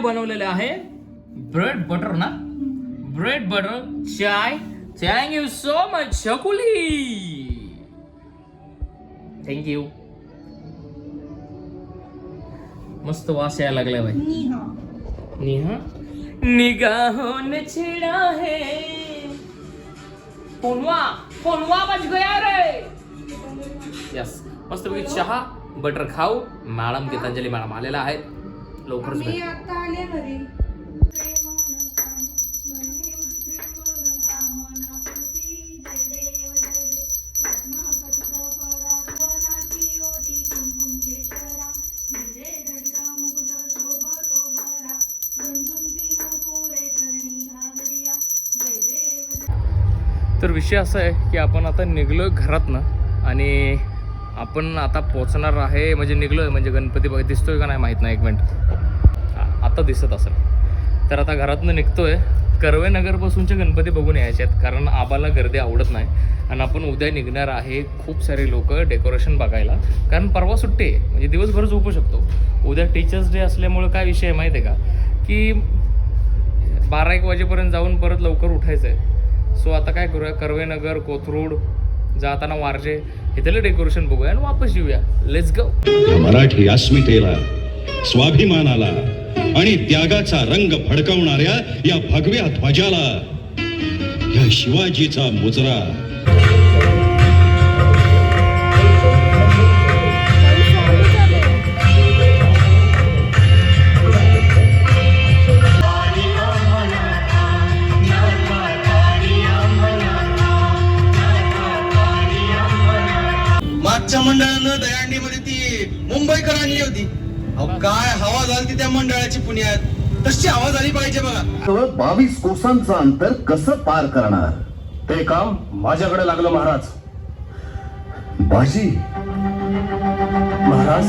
बनवलेले आहे. Bread butter ना? Bread butter chai thank you so much Chhakuli thank you मस्त वास यायला लागलाय बाई. निहा. निगाहों ने छेड़ा है. फोनवा फोनवा बज गया रे. यस मस्त चहा बटर खाऊ. मॅडम गीतांजली मॅडम आलेला आहे लवकरच मी. आता आले घरी तर विषय असा आहे की आपण आता निघलोय घरातनं आणि आपण आता पोचणार आहे म्हणजे निघलोय म्हणजे गणपती बघ दिसतोय का नाही माहीत नाही एक मिनिट दिसत असेल. तर आता घरातनं निघतोय. कर्वे नगरपासूनचे गणपती बघून यायचे आहेत. कारण आबाला गर्दी आवडत नाही. आणि आपण उद्या निघणार आहे खूप सारे लोक डेकोरेशन बघायला. कारण परवा सुट्टी आहे. म्हणजे दिवसभर झोपू शकतो. उद्या टीचर्स डे असल्यामुळं काय विषय आहे माहिती आहे का? की बारा एक वाजेपर्यंत जाऊन परत लवकर उठायचं आहे सो आता काय करूया? कर्वेनगर कोथरूड जाताना वारजे इथलं डेकोरेशन बघूया आणि वापस येऊया. लेट्स गो मराठी अस्मितेला स्वाभिमानाला आणि त्यागाचा रंग फडकवणाऱ्या या भगव्या ध्वजाला या शिवाजीचा मुजरा. मागच्या मंडळानं दयांडीमध्ये ती मुंबईकर आणली होती. अहो काय हवा झाली त्या मंडळाची पुण्यात? तशी हवा झाली पाहिजे बघा. केवळ बावीस कोसांचं अंतर कसं पार करणार? ते काम माझ्याकडे लागलं महाराज. बाजी. महाराज.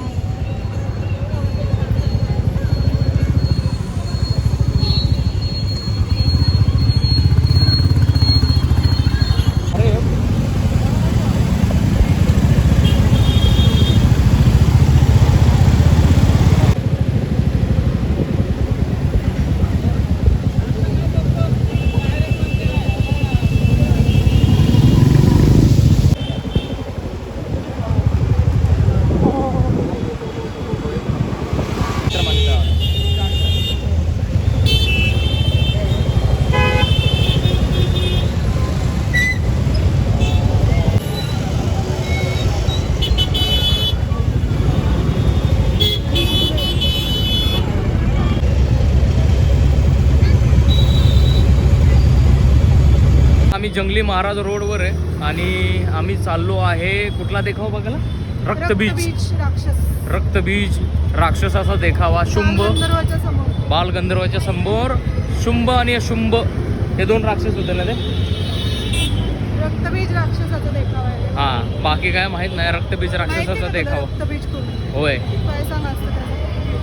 जंगली महाराज रोडवर आहे आणि आम्ही चाललो आहे कुठला देखावा बघायला? रक्तबीज राक्षस. रक्तबीज राक्षसाचा देखावा शुंभ. गंधर्वाच्या समोर. बालगंधर्वाच्या समोर. शुंभ आणि अशुंभ हे दोन राक्षस होते ना ते? रक्तबीज राक्षसाचा देखावा हा बाकी काय माहीत नाही रक्तबीज राक्षसाचा देखावा. होय?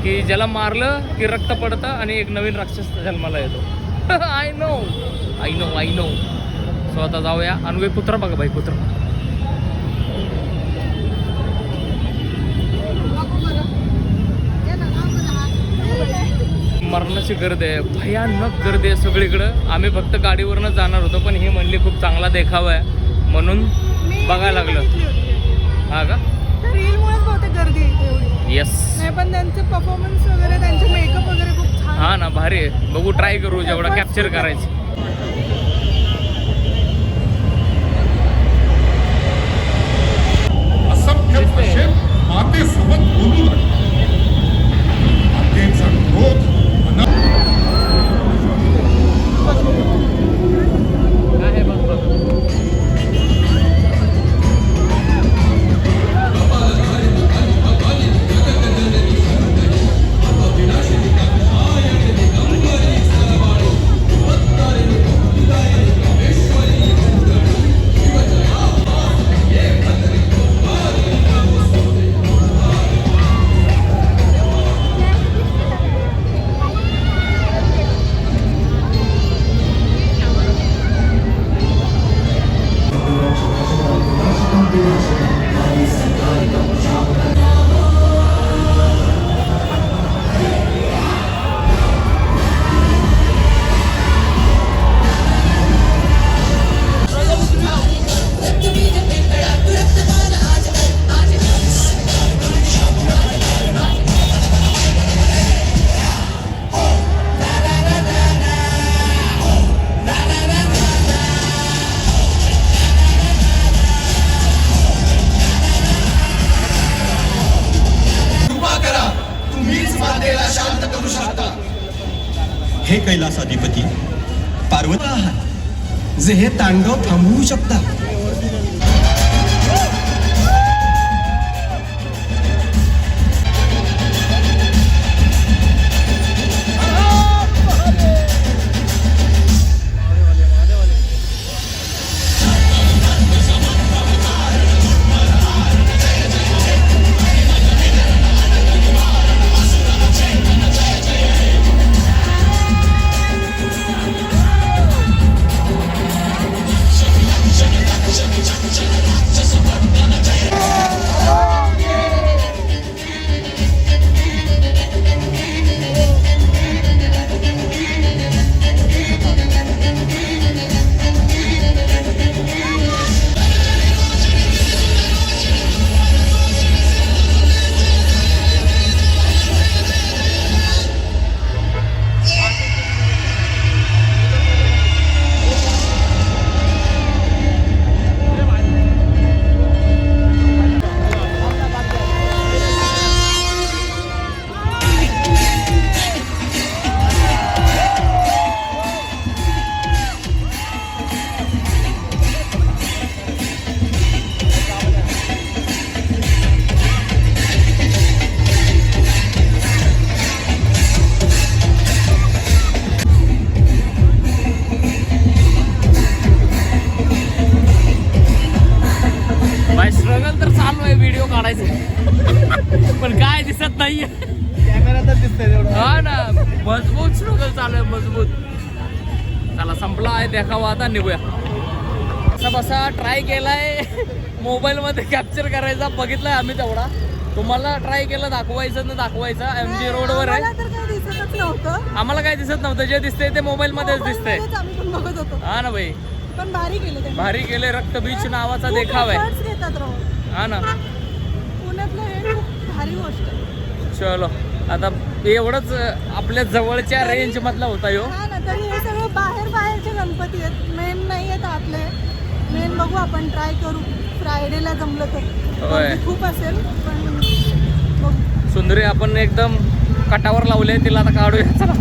की ज्याला मारलं की रक्त पडतं आणि एक नवीन राक्षस जन्माला येतो. I know I know I know so आता जाऊया. आणि कुत्रा बघा भाई कुत्रा. मरणाची गर्दी आहे. भयानक गर्दी आहे सगळीकडं. आम्ही फक्त गाडीवरनं जाणार होतो पण ही म्हणली खूप चांगला देखावा आहे. म्हणून बघायला लागलं. हा का? गर्दी येस पण त्यांचे परफॉर्मन्स वगैरे त्यांचे मेकअप वगैरे खूप हा ना भारी आहे. बघू ट्राय करू जेवढा कॅप्चर करायचं. असभ्य मातेसोबत बोलू लागला. मातेचा क्रोध जे हे तांडव थांबवू शकता देखावा आता निघूया. असा बसा ट्राय केलाय. मोबाईल मध्ये कॅप्चर करायचा बघितलाय आम्ही तेवढा. तुम्हाला ट्राय केलं दाखवायचं ना दाखवायचा. एम जी रोडवर आहे. आम्हाला काय दिसत नव्हतं. जे दिसतंय ते मोबाईल मध्येच दिसतंय. होतो. हा ना भाई पण भारी केलं त्यांनी. भारी केले रक्त बीच नावाचा देखाव आहे. हा ना. चलो. आता एवढंच आपल्या जवळच्या रेंज मधला होता यो हा ना तरी हे सगळे बाहेर बाहेरचे गणपती आहेत. मेन नाही आहेत आतले मेन बघू आपण ट्राय करू. फ्रायडेला जमलं तर. होय. गर्दी खूप असेल पण बघू. सुंदरी आपण एकदम कटावर लावले तिला आता काढूया. चला.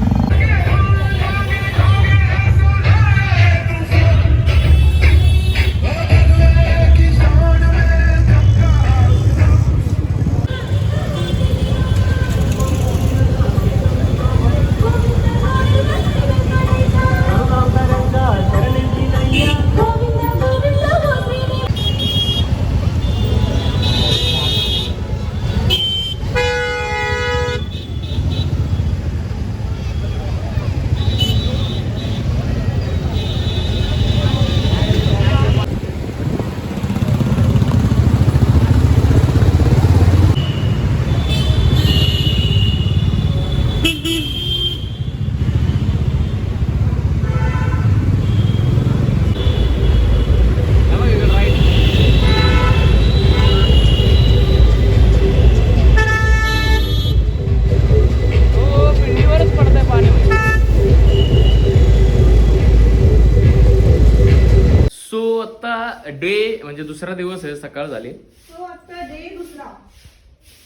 सो आता डे म्हणजे दुसरा दिवस आहे सकाळ झाली. तो आता डे दुसरा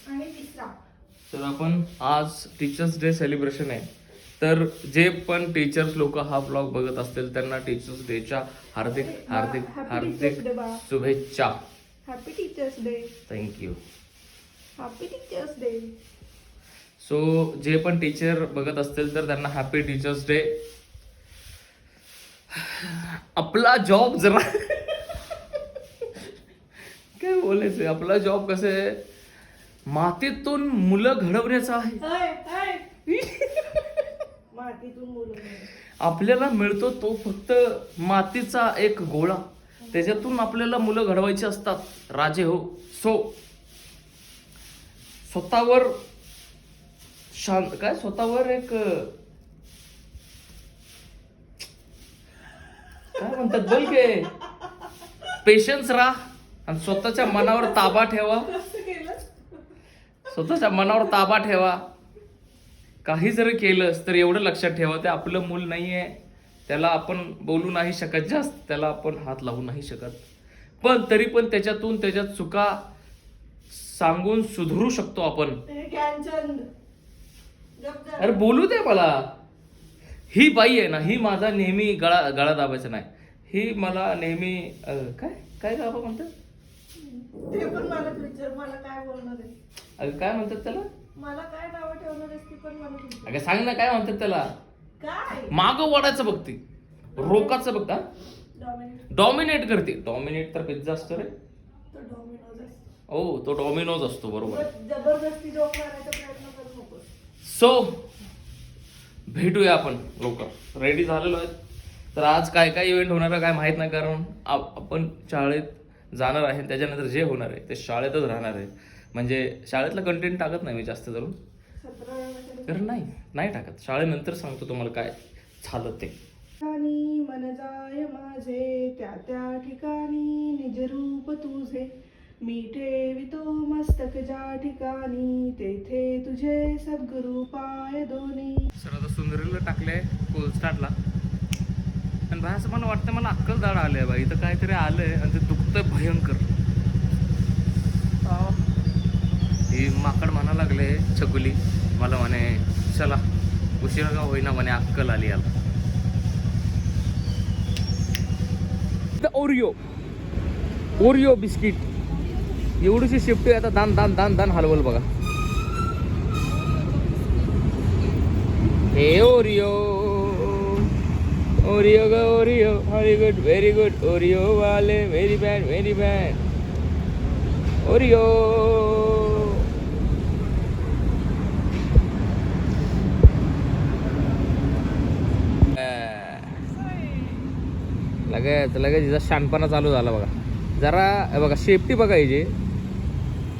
आणि तिसरा. तर आपण आज टीचर्स डे सेलिब्रेशन आहे. तर जे पण टीचर्स लोक हा ब्लॉग बघत असतील त्यांना टीचर्स डेच्या हार्दिक हार्दिक हार्दिक. शुभेच्छा. Happy teachers day thank you happy teachers day so जे पण टीचर बघत असतील तर त्यांना हॅपी टीचर्स डे आपला जॉब जरा काय बोलायचंय? आपला जॉब कसं आहे? मातीतून मुलं घडवण्याचा आहे. आपल्याला मिळतो तो फक्त मातीचा एक गोळा. त्याच्यातून आपल्याला मुलं घडवायची असतात. राजे हो. सो स्वतःवर शांत काय? स्वतःवर एक म्हणतात बोल के. पेशन्स राहा आणि स्वतःच्या मनावर ताबा ठेवा. स्वतःच्या मनावर ताबा ठेवा. काही जरी केलंस तर एवढं लक्षात ठेवा ते आपलं मूल नाहीये. त्याला आपण बोलू नाही शकत जास्त त्याला आपण हात लावू नाही शकत. पण तरी पण त्याच्यातून त्याच्या चुका सांगून सुधरू शकतो आपण. अरे बोलू दे मला. ही बाई आहे ना ही माझा नेहमी गळा गळा दाबायचा नाही. ही मला नेहमी काय? काय गाबा म्हणतात? ते पण मला विचार मला काय बोलणार आहे? अगं काय म्हणतात त्याला? मला काय नावं ठेवणार आहेस ती पण मला विचार. अगं सांग ना काय म्हणतात त्याला? काय? मागं वडायचं बघते रोकाचं बघ का डॉमिनेट डॉमिनेट करते. डॉमिनेट तर पिझ्झा असतो रे. तो डॉमिनोज आहे हो तो डॉमिनोज असतो बरोबर. उगाच जबरदस्ती जोक मारायचा प्रयत्न करू नकोस. सो भेटूया आपण लवकर रेडी झालेलो आहेत? तर आज काय काय इव्हेंट होणार आहे काय माहीत नाही कारण आप- आपण शाळेत जाणार आहे त्याच्यानंतर जे होणार आहे ते शाळेतच राहणार आहे. म्हणजे शाळेतलं कंटेंट टाकत नाही मी जास्त करून. तर नाही नाही टाकत. शाळेनंतर सांगतो तुम्हाला काय झालं ते. मन जाय माझे त्या त्या ठिकाणी निज रूप तुझे. मी ठेवितो मस्तक ज्या ठिकाणी तेथे तुझे सद्गुरु पाय दोन्ही. सर आता सुंदरीला टाकले कोल स्टार्टला आणि बाय असं मला वाटतं मला अक्कल दाड आलंय बाई. इथं काहीतरी आलंय आणि ते दुखतंय भयंकर. ही माकड म्हणा लागले छकुली. मला म्हणे चला उशिरा का होईना म्हणे अक्कल आली याला. ओरिओ ओरिओ बिस्किट एवढीशी शिफ्टी आता दान दान दान दान हलवल बघा. Hey Oreo, Oreo go Oreo, very good, very good. Oreo वाले, very bad, very bad. Oreo. लगेच लगेच हिचा शानपणा चालू झाला बघा जरा हे बघा शेपटी बघायची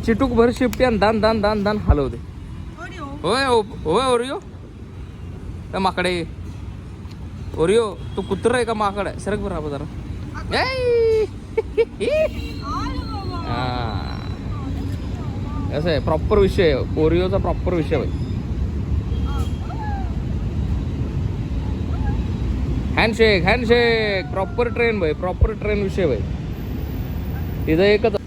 चिटूक भर शेपटी आणि दान दान दान दान हलवते होय ओ- होय ओरिओ त्या माकडे ओरिओ तू कुत्र आहे का माकड? आहे सरक बरं जरा. कसं आहे प्रॉपर विषय आहे. ओरिओचा प्रॉपर विषय भाई हँडशेक हँडशेक प्रॉपर ट्रेन भाई. प्रॉपर ट्रेन विषय भाई. तिथं एकच